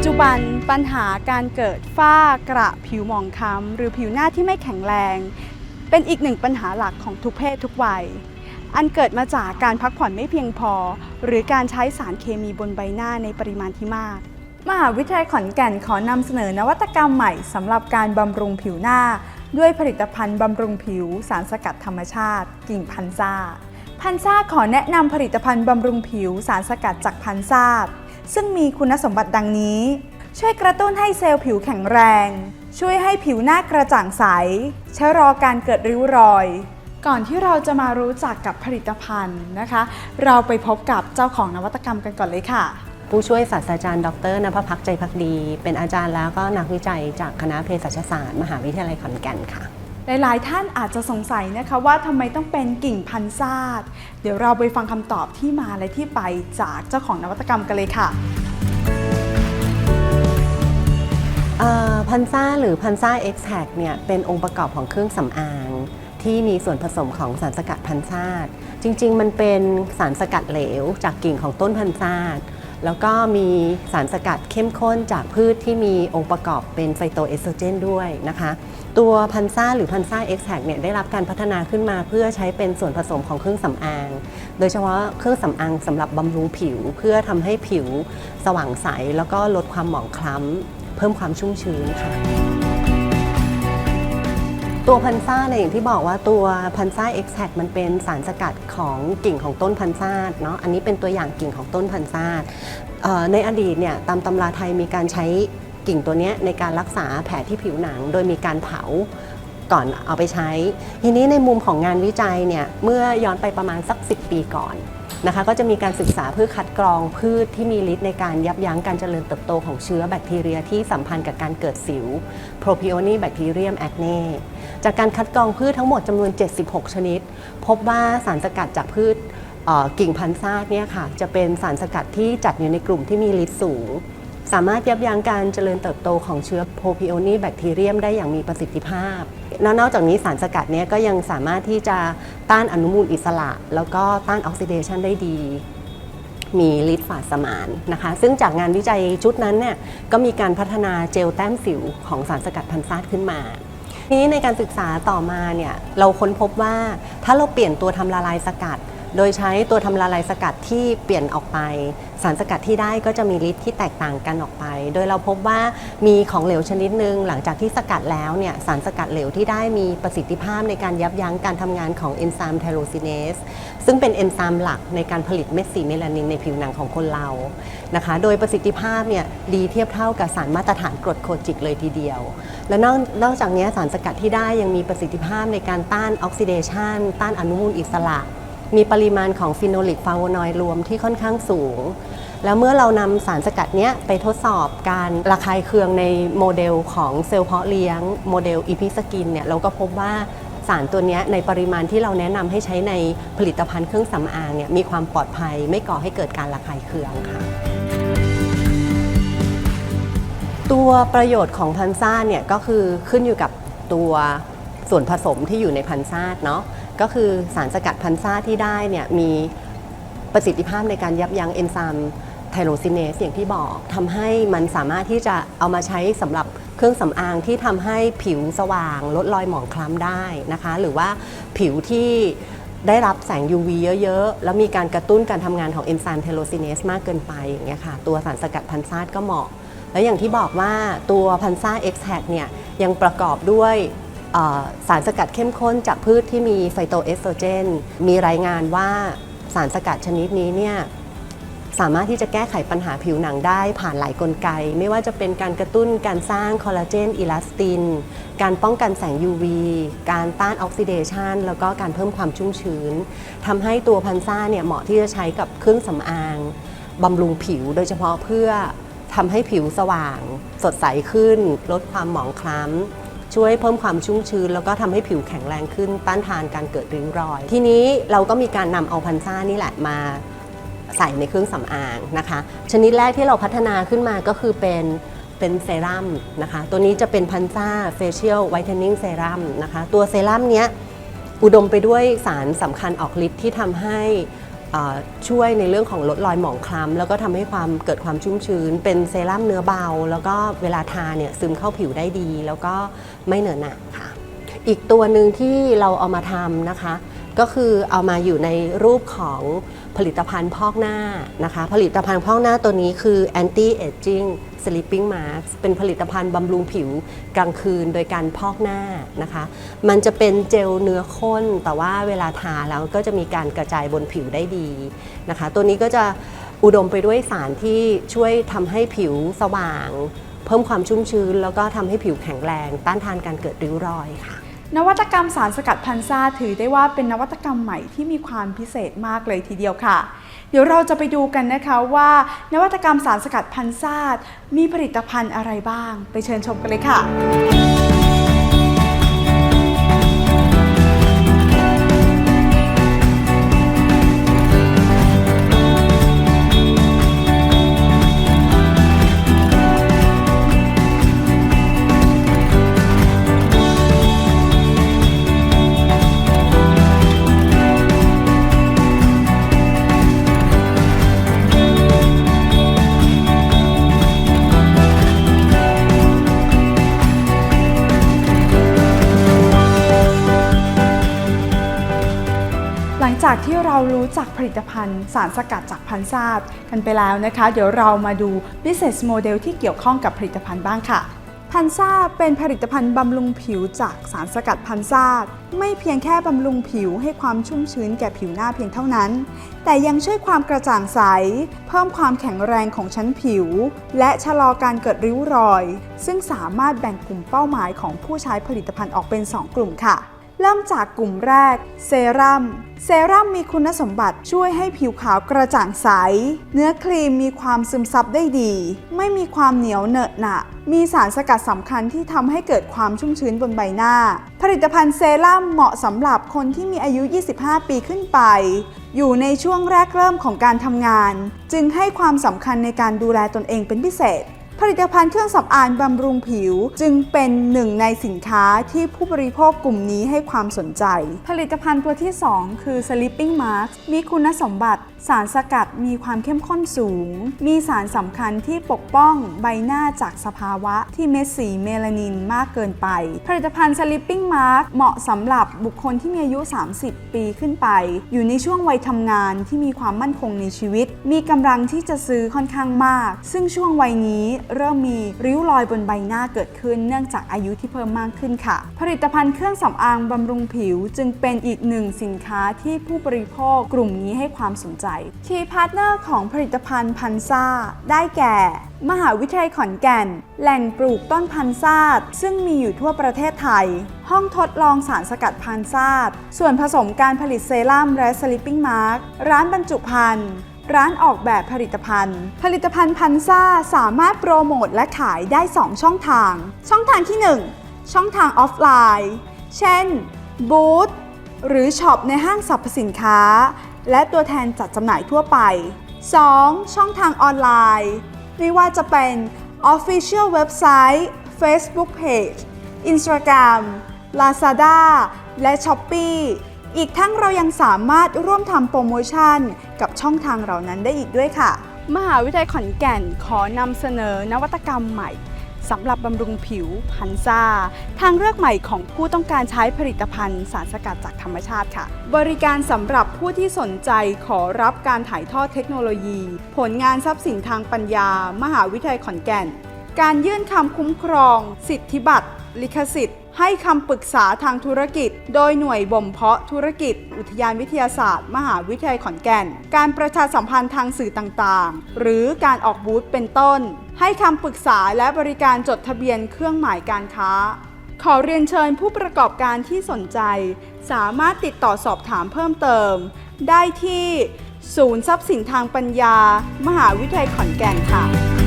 ปัจจุบันปัญหาการเกิดฝ้ากระผิวหมองคล้ำหรือผิวหน้าที่ไม่แข็งแรง เป็นอีกหนึ่งปัญหาหลักของทุกเพศทุกวัย อันเกิดมาจากการพักผ่อนไม่เพียงพอ หรือการใช้สารเคมีบนใบหน้าในปริมาณที่มาก มหาวิทยาลัยขอนแก่นขอนำเสนอนวัตกรรมใหม่สำหรับการบำรุงผิวหน้า ด้วยผลิตภัณฑ์บำรุงผิว สารสกัดธรรมชาติ กิ่งพันซ่า พันซ่าขอแนะนำผลิตภัณฑ์บำรุงผิว สารสกัดจากพันซ่า ซึ่งมีคุณสมบัติดังนี้ ช่วยกระตุ้นให้เซลล์ผิวแข็งแรง ช่วยให้ผิวหน้ากระจ่างใส ชะลอการเกิดริ้วรอย ก่อนที่เราจะมารู้จักกับผลิตภัณฑ์นะคะ เราไปพบกับเจ้าของนวัตกรรมกันก่อนเลยค่ะ ผู้ช่วยศาสตราจารย์ ดรนภพักใจพักดี เป็นอาจารย์แล้วก็นักวิจัยจากคณะเภสัชศาสตร์ มหาวิทยาลัยขอนแก่นค่ะ หลายๆ ท่านอาจจะสงสัยนะคะว่าทำไมต้องเป็นกิ่งพันซาดเดี๋ยวเราไปฟังคำตอบที่มาและที่ไปจากเจ้าของนวัตกรรมกันเลยค่ะพันซ่าหรือพันซ่าเอ็กแทเนี่ยเป็นองค์ประกอบของเครื่องสำอางที่มีส่วนผสมของสารสกัดพันซ่าจริง ๆ มันเป็นสารสกัดเหลวจากกิ่งของต้นพันซ่า แล้วก็มีสารสกัดเข้มข้นจากพืชที่มีองค์ประกอบเป็นไฟโตเอสโตรเจนด้วยนะคะ ตัวพันซ่าหรือพันซ่าเอ็กแทเนี่ยได้รับการพัฒนาขึ้นมาเพื่อใช้เป็นส่วนผสมของเครื่องสำอาง โดยเฉพาะเครื่องสำอางสำหรับบำรุงผิว เพื่อทำให้ผิวสว่างใส แล้วก็ลดความหมองคล้ำเพิ่มความชุ่มชื้นค่ะ ตัวพันซ่าเนี่ยอย่างที่บอกว่าตัวพันซ่าเอ็กแทมันเป็นสารสกัดของกิ่งของต้นพันซ่าเนาะอันนี้เป็นตัวอย่างกิ่งของต้นพันซ่าในอดีตเนี่ยตามตำราไทยมีการใช้กิ่งตัวเนี้ยในการรักษาแผลที่ผิวหนัง โดยมีการเผาก่อนเอาไปใช้ ทีนี้ในมุมของงานวิจัยเนี่ยเมื่อย้อนไปประมาณสัก 10 ปีก่อน นะคะก็จะมีการศึกษาเพื่อคัดกรองพืชที่มีฤทธิ์ในการยับยั้งการเจริญเติบโตของเชื้อแบคทีเรียที่สัมพันธ์กับการเกิดสิว Propionibacterium acne จากการคัดกรองพืชทั้งหมดจำนวน 76 ชนิด พบว่าสารสกัดจากพืชกิ่งพันธุ์ซากเนี่ยค่ะจะเป็นสารสกัดที่จัดอยู่ในกลุ่มที่มีฤทธิ์สูง สามารถยับยั้งการเจริญเติบโตของเชื้อโพพิโอนีแบคทีเรียมได้อย่างมีประสิทธิภาพ แล้วนอกจากนี้สารสกัดเนี้ยก็ยังสามารถที่จะต้านอนุมูลอิสระ แล้วก็ต้านออกซิเดชันได้ดี มีฤทธิ์ฝาดสมานนะคะ ซึ่งจากงานวิจัยชุดนั้นเนี่ยก็มีการพัฒนาเจลแต้มสิวของสารสกัดพันซาดขึ้นมาทีนี้ในการศึกษาต่อมาเนี่ยเราค้นพบว่าถ้าเราเปลี่ยนตัวทำละลายสกัด โดยใช้ตัวทำละลายสกัดที่เปลี่ยนออกไป สารสกัดที่ได้ก็จะมีฤทธิ์ที่แตกต่างกันออกไป โดยเราพบว่ามีของเหลวชนิดหนึ่งหลังจากที่สกัดแล้วเนี่ยสารสกัดเหลวที่ได้มีประสิทธิภาพในการยับยั้งการทำงานของเอนไซม์ไทโรซินเนสซึ่งเป็นเอนไซม์หลักในการผลิตเม็ดสีเมลานินในผิวหนังของคนเรานะคะโดยประสิทธิภาพเนี่ยดีเทียบเท่ากับสารมาตรฐานกรดโคจิกเลยทีเดียว และนอกนอกจากนี้สารสกัดที่ได้ยังมีประสิทธิภาพในการต้านออกซิเดชันต้านอนุมูลอิสระ มีปริมาณของฟิโนลิกฟลาโวนอยด์รวมที่ค่อนข้างสูง แล้วเมื่อเรานำสารสกัดเนี้ยไปทดสอบการระคายเคืองในโมเดลของเซลล์เพาะเลี้ยงโมเดลอีพิสกินเนี่ยเราก็พบว่าสารตัวนี้ในปริมาณที่เราแนะนำให้ใช้ในผลิตภัณฑ์เครื่องสำอางเนี่ยมีความปลอดภัยไม่ก่อให้เกิดการระคายเคืองค่ะตัวประโยชน์ของพันซ่าเนี่ยก็คือขึ้นอยู่กับตัวส่วนผสมที่อยู่ในพันซ่าเนาะ ก็คือสารสกัดพันซ่าที่ได้เนี่ยมีประสิทธิภาพในการยับยั้งเอนไซม์ไทโรซินเนสอย่างที่บอกทำให้มันสามารถที่จะเอามาใช้สำหรับเครื่องสำอางที่ทำให้ผิวสว่าง ลดรอยหมองคล้ำได้นะคะ หรือว่าผิวที่ได้รับแสง UV เยอะๆ แล้วมีการกระตุ้นการทำงานของเอนไซม์ไทโรซินเนสมากเกินไปอย่างเงี้ยค่ะ ตัวสารสกัดพันซ่าก็เหมาะ แล้วอย่างที่บอกว่าตัวพันซ่าเอ็กแทเนี่ยยังประกอบด้วย สารสกัดเข้มข้นจากพืชที่มีไฟโตเอสโตรเจน มีรายงานว่าสารสกัดชนิดนี้เนี่ยสามารถที่จะแก้ไขปัญหาผิวหนังได้ผ่านหลายกลไก ไม่ว่าจะเป็นการกระตุ้นการสร้างคอลลาเจนอิลาสติน การป้องกันแสง UV การต้านออกซิเดชันแล้วก็การเพิ่มความชุ่มชื้นทำให้ตัวพันซ่าเนี่ยเหมาะที่จะใช้กับเครื่องสำอางบำรุงผิวโดยเฉพาะเพื่อทำให้ผิวสว่าง สดใสขึ้น ลดความหมองคล้ำ ช่วยเพิ่มความชุ่มชื้น แล้วก็ทำให้ผิวแข็งแรงขึ้นต้านทานการเกิดริ้วรอย ทีนี้เราก็มีการนำเอาพันซ่านี่แหละมาใส่ในเครื่องสำอางนะคะ ชนิดแรกที่เราพัฒนาขึ้นมาก็คือเป็นเป็นเซรั่มนะคะ ตัวนี้จะเป็นพันซ่าเฟเชียลไวท์เทนนิ่งเซรั่มนะคะ ตัวเซรั่มเนี้ยอุดมไปด้วยสารสำคัญออกฤทธิ์ที่ทำให้ ช่วยในเรื่องของลดรอยหมองคล้ำแล้วก็ทำให้ความเกิดความชุ่มชื้น เป็นเซรั่มเนื้อเบา แล้วก็เวลาทาเนี่ยซึมเข้าผิวได้ดี แล้วก็ไม่เหนอะหนะค่ะ อีกตัวหนึ่งที่เราเอามาทำนะคะ ก็คือเอามาอยู่ในรูปของผลิตภัณฑ์พอกหน้านะคะ ผลิตภัณฑ์พอกหน้าตัวนี้คือ anti aging sleeping mask เป็นผลิตภัณฑ์บำรุงผิวกลางคืนโดยการพอกหน้านะคะ มันจะเป็นเจลเนื้อข้น แต่ว่าเวลาทาแล้วก็จะมีการกระจายบนผิวได้ดีนะคะ ตัวนี้ก็จะอุดมไปด้วยสารที่ช่วยทำให้ผิวสว่าง เพิ่มความชุ่มชื้น แล้วก็ทำให้ผิวแข็งแรง ต้านทานการเกิดริ้วรอยค่ะ นวัตกรรมสารสกัดพันซ่าถือได้ว่าเป็นนวัตกรรมใหม่ที่มีความพิเศษมากเลยทีเดียวค่ะ เดี๋ยวเราจะไปดูกันนะคะว่า นวัตกรรมสารสกัดพันซ่ามีผลิตภัณฑ์อะไรบ้าง ไปเชิญชมกันเลยค่ะ ที่เรารู้จักผลิตภัณฑ์ สารสกัดจากพันซาดกันไปแล้วนะคะ เดี๋ยวเรามาดู business model ที่เกี่ยวข้องกับผลิตภัณฑ์บ้างค่ะพันซาเป็นผลิตภัณฑ์บำรุงผิวจากสารสกัดพันซาดไม่เพียงแค่บำรุงผิวให้ความชุ่มชื้นแก่ผิวหน้าเพียงเท่านั้น แต่ยังช่วยความกระจ่างใส เพิ่มความแข็งแรงของชั้นผิว และชะลอการเกิดริ้วรอย ซึ่งสามารถแบ่งกลุ่มเป้าหมายของผู้ใช้ผลิตภัณฑ์ออกเป็น 2 กลุ่มค่ะ เริ่มจากกลุ่มแรก เซรั่ม เซรั่มมีคุณสมบัติช่วยให้ผิวขาวกระจ่างใส เนื้อครีมมีความซึมซับได้ดี ไม่มีความเหนียวเหนอะหนะ มีสารสกัดสำคัญที่ทำให้เกิดความชุ่มชื้นบนใบหน้า ผลิตภัณฑ์เซรั่มเหมาะสำหรับคนที่มีอายุ 25 ปีขึ้นไป อยู่ในช่วงแรกเริ่มของการทำงาน จึงให้ความสำคัญในการดูแลตนเองเป็นพิเศษ ผลิตภัณฑ์เครื่องสำอางบำรุงผิว จึงเป็นหนึ่งในสินค้าที่ผู้บริโภคกลุ่มนี้ให้ความสนใจ ผลิตภัณฑ์ตัวที่ 2 คือ Sleeping Mask มีคุณสมบัติสารสกัดมีความเข้มข้นสูง มีสารสำคัญที่ปกป้องใบหน้าจากสภาวะที่เม็ดสีเมลานินมากเกินไป ผลิตภัณฑ์ Sleeping Mask เหมาะสำหรับบุคคลที่มีอายุ 30 ปีขึ้นไป อยู่ในช่วงวัยทำงานที่มีความมั่นคงในชีวิต มีกำลังที่จะซื้อค่อนข้างมาก ซึ่งช่วงวัยนี้เริ่มมีริ้วรอยบนใบหน้าเกิดขึ้น เนื่องจากอายุที่เพิ่มมากขึ้นค่ะ ผลิตภัณฑ์เครื่องสำอางบำรุงผิว จึงเป็นอีกหนึ่งสินค้าที่ผู้บริโภคกลุ่มนี้ให้ความสนใจทีพาร์ทเนอร์ของผลิตภัณฑ์พันซ่า ได้แก่ มหาวิทยาลัยขอนแก่น แหล่งปลูกต้นพันซาซึ่งมีอยู่ทั่วประเทศไทย ห้องทดลองสารสกัดพันซาส่วนผสมการผลิตเซรั่มและสลิปปิ้งมาร์กร้านบรรจุภัณฑ์ร้านออกแบบผลิตภัณฑ์ ผลิตภัณฑ์พันซ่าสามารถโปรโมทและขายได้ 2 ช่องทาง ช่องทางที่ 1 ช่องทางออฟไลน์ เช่น บูธหรือช็อปในห้างสรรพสินค้า และตัวแทนจัดจำหน่ายทั่วไป 2. ช่องทางออนไลน์ ไม่ว่าจะเป็น Official Website Facebook Page Instagram Lazada และ Shopee อีกทั้งเรายังสามารถร่วมทำโปรโมชั่น กับช่องทางเหล่านั้นได้อีกด้วยค่ะ มหาวิทยาลัยขอนแก่นขอนำเสนอนวัตกรรมใหม่ สำหรับบำรุงผิวพันซาทางเลือกใหม่ของผู้ต้องการใช้ผลิตภัณฑ์สารสกัดจากธรรมชาติค่ะ บริการสำหรับผู้ที่สนใจขอรับการถ่ายทอดเทคโนโลยี ผลงานทรัพย์สินทางปัญญา มหาวิทยาลัยขอนแก่น การยื่นคำคุ้มครอง สิทธิบัตร ลิขสิทธิ์ ให้คำปรึกษาทางธุรกิจ โดยหน่วยบ่มเพาะธุรกิจ อุทยานวิทยาศาสตร์ มหาวิทยาลัยขอนแก่น การประชาสัมพันธ์ทางสื่อต่างๆ หรือการออกบูธเป็นต้น ให้คำปรึกษาและบริการจดทะเบียนเครื่องหมายการค้า ขอเรียนเชิญผู้ประกอบการที่สนใจ สามารถติดต่อสอบถามเพิ่มเติม ได้ที่ศูนย์ทรัพย์สินทางปัญญา มหาวิทยาลัยขอนแก่นค่ะ